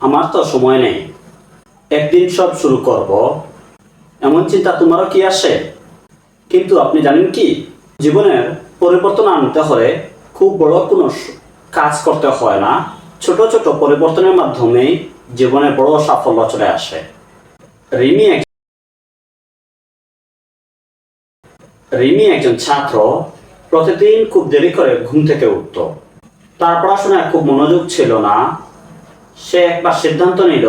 আমার তো সময় নেই। একদিন সব শুরু করব। এমন চিন্তা তোমারও কি আসে? কিন্তু আপনি জানেন কি? জীবনের পরিবর্তন আনতে হলে খুব বড় কোনো কাজ করতে হয় না। ছোট ছোট পরিবর্তনের মাধ্যমে জীবনে বড় সাফল্য চলে আসে। রিমি রিমি একজন ছাত্র। প্রতিদিন খুব দেরি করে ঘুম থেকে উঠত। তার পড়াশোনায় খুব মনোযোগ ছিল না। সে একবার সিদ্ধান্ত নিল,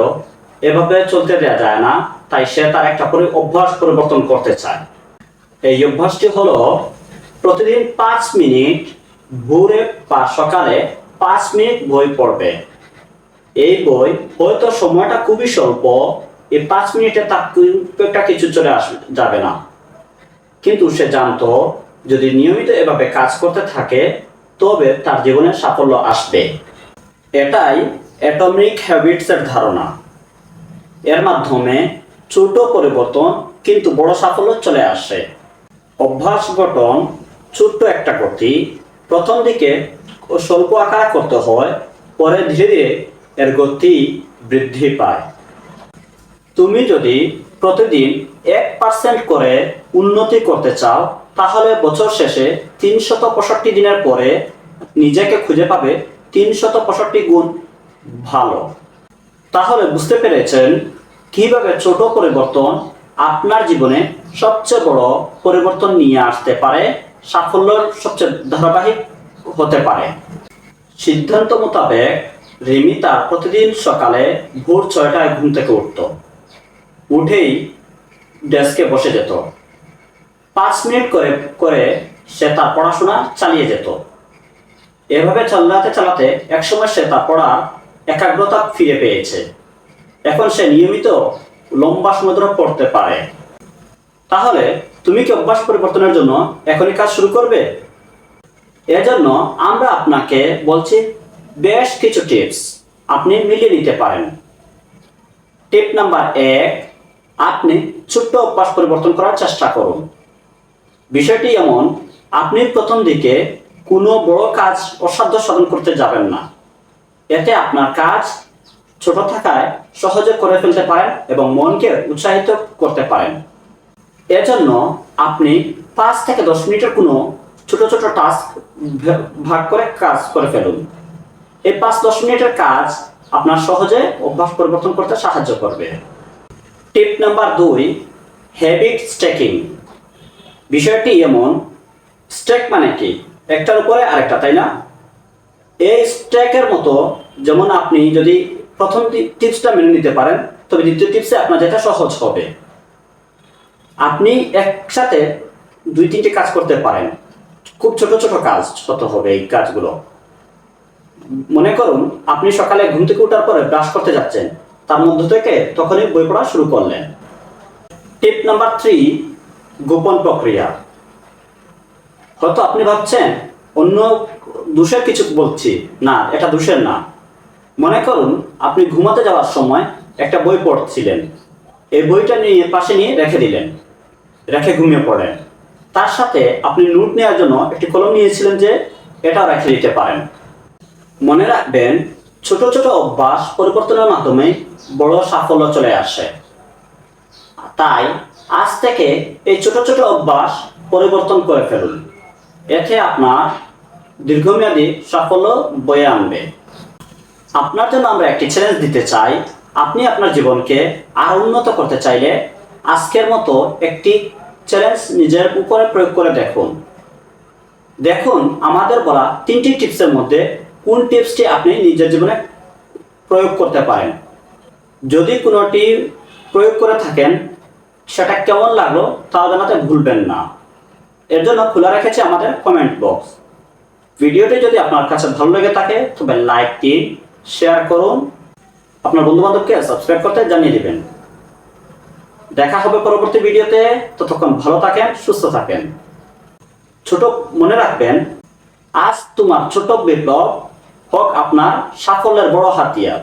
এভাবে চলতে দেওয়া যায় না, তাই সে তার একটা পরি, অভ্যাস পরিবর্তন করতে চায়। এই অভ্যাসটি হলো, প্রতিদিন পাঁচ মিনিট ভোরে বা সকালে পাঁচ মিনিট বই পড়বে। এই বই হয়তো সময়টা খুবই স্বল্প, এই পাঁচ মিনিটে তার একটা কিছু চলে আসবে যাবে না। কিন্তু সে জানতো, যদি নিয়মিত এভাবে কাজ করতে থাকে, তবে তার জীবনে সাফল্য আসবে। এটাই অ্যাটমিক হ্যাবিটসের ধারণা। এর মাধ্যমে ছোট পরিবর্তন কিন্তু বড় সাফল্য চলে আসে। অভ্যাস গঠন ছোট্ট একটা গতি, প্রথম দিকে স্বল্প আকার করতে হয়, পরে ধীরে ধীরে এর গতি বৃদ্ধি পায়। তুমি যদি প্রতিদিন এক পার্সেন্ট করে উন্নতি করতে চাও, তাহলে বছর শেষে তিনশত পঁয়ষট্টি দিনের পরে নিজেকে খুঁজে পাবে তিনশত পঁয়ষট্টি গুণ ভালো। তাহলে বুঝতে পেরেছেন কীভাবে ছোট পরিবর্তন আপনার জীবনে সবচেয়ে বড় পরিবর্তন নিয়ে আসতে পারে, সাফল্যের সবচেয়ে ধারাবাহিক হতে পারে। সিদ্ধান্ত মোতাবেক রিমি তার প্রতিদিন সকালে ভোর ছয়টায় ঘুম থেকে উঠত। উঠেই ডেস্কে বসে যেত। পাঁচ মিনিট করে করে সে তার পড়াশোনা চালিয়ে যেত। এভাবে চালাতে চালাতে একসময় সে তার পড়ার একাগ্রতা ফিরে পেয়েছে। এখন সে নিয়মিত লম্বা সময় ধরে পড়তে পারে। তাহলে তুমি কি অভ্যাস পরিবর্তনের জন্য এখনই কাজ শুরু করবে? এজন্য আমরা আপনাকে বলছি বেশ কিছু টিপস আপনি মিলিয়ে নিতে পারেন। টিপ নাম্বার এক, আপনি ছোট্ট অভ্যাস পরিবর্তন করার চেষ্টা করুন। বিষয়টি এমন, আপনি প্রথম দিকে কোনো বড় কাজ অসাধ্য সাধন করতে যাবেন না। এতে আপনার কাজ ছোট থাকায় সহজে করে ফেলতে পারেন এবং মনকে উৎসাহিত করতে পারেন। এজন্য আপনি পাঁচ থেকে দশ মিনিটের কোনো ছোট ছোট টাস্ক ভাগ করে কাজ করে ফেলুন। এই পাঁচ দশ মিনিটের কাজ আপনার সহজে অভ্যাস পরিবর্তন করতে সাহায্য করবে। টিপ নাম্বার দুই হ্যাবিট স্টেকিং বিষয়টি এমন স্টেক মানে কি? একটার উপরে আরেকটা, তাই না? এই স্ট্যাকের মতো যেমন আপনি যদি প্রথম টিপসটা মেনে নিতে পারেন, তবে দ্বিতীয় টিপসে আপনার যেটা সহজ হবে। আপনি একসাথে দুই, তিনটে কাজ করতে পারেন। খুব ছোট ছোট কাজ হতে হবে এই কাজগুলো। মনে করুন, আপনি সকালে ঘুম থেকে ওঠার পরে ব্রাশ করতে যাচ্ছেন। তার মধ্য থেকে তখনই বই পড়া শুরু করলেন। টিপ নাম্বার থ্রি, গোপন প্রক্রিয়া। হয়তো আপনি ভাবছেন, অন্য দোষের কিছু বলছি। না, এটা দোষের না। মনে করুন, আপনি ঘুমাতে যাওয়ার সময় একটা বই পড়ছিলেন। এই বইটা নিয়ে পাশে নিয়ে রেখে দিলেন। রেখে ঘুমিয়ে পড়েন। তার সাথে আপনি নোট নেওয়ার জন্য একটি কলম নিয়েছিলেন যে এটাও রেখে দিতে পারেন। মনে রাখবেন, ছোট ছোট অভ্যাস পরিবর্তনের মাধ্যমে বড় সাফল্য চলে আসে। তাই আজ থেকে এই ছোট ছোট অভ্যাস পরিবর্তন করে ফেলুন। এতে আপনার দীর্ঘমেয়াদী সাফল্য বয়ে আনবে। আপনার জন্য আমরা একটি চ্যালেঞ্জ দিতে চাই। আপনি আপনার জীবনকে আর উন্নত করতে চাইলে আজকের মতো একটি চ্যালেঞ্জ নিজের উপরে প্রয়োগ করে দেখুন। দেখুন আমাদের বলা তিনটি টিপসের মধ্যে কোন টিপসটি আপনি নিজের জীবনে প্রয়োগ করতে পারেন। যদি কোনোটি প্রয়োগ করে থাকেন, সেটা কেমন লাগল তাও জানাতে ভুলবেন না। এর জন্য খোলা রেখেছে আমাদের কমেন্ট বক্স ভিডিওটি যদি আপনার কাছে ভালো লেগে থাকে, তবে লাইক দিন শেয়ার করুন। আপনার বন্ধু বান্ধবকে সাবস্ক্রাইব করতে জানিয়ে দিবেন। দেখা হবে পরবর্তী ভিডিওতে। ততক্ষণ ভালো থাকেন, সুস্থ থাকেন। ছোট মনে রাখবেন, আজ তোমার ছোট বিপ্লব হোক আপনার সাফল্যের বড় হাতিয়ার।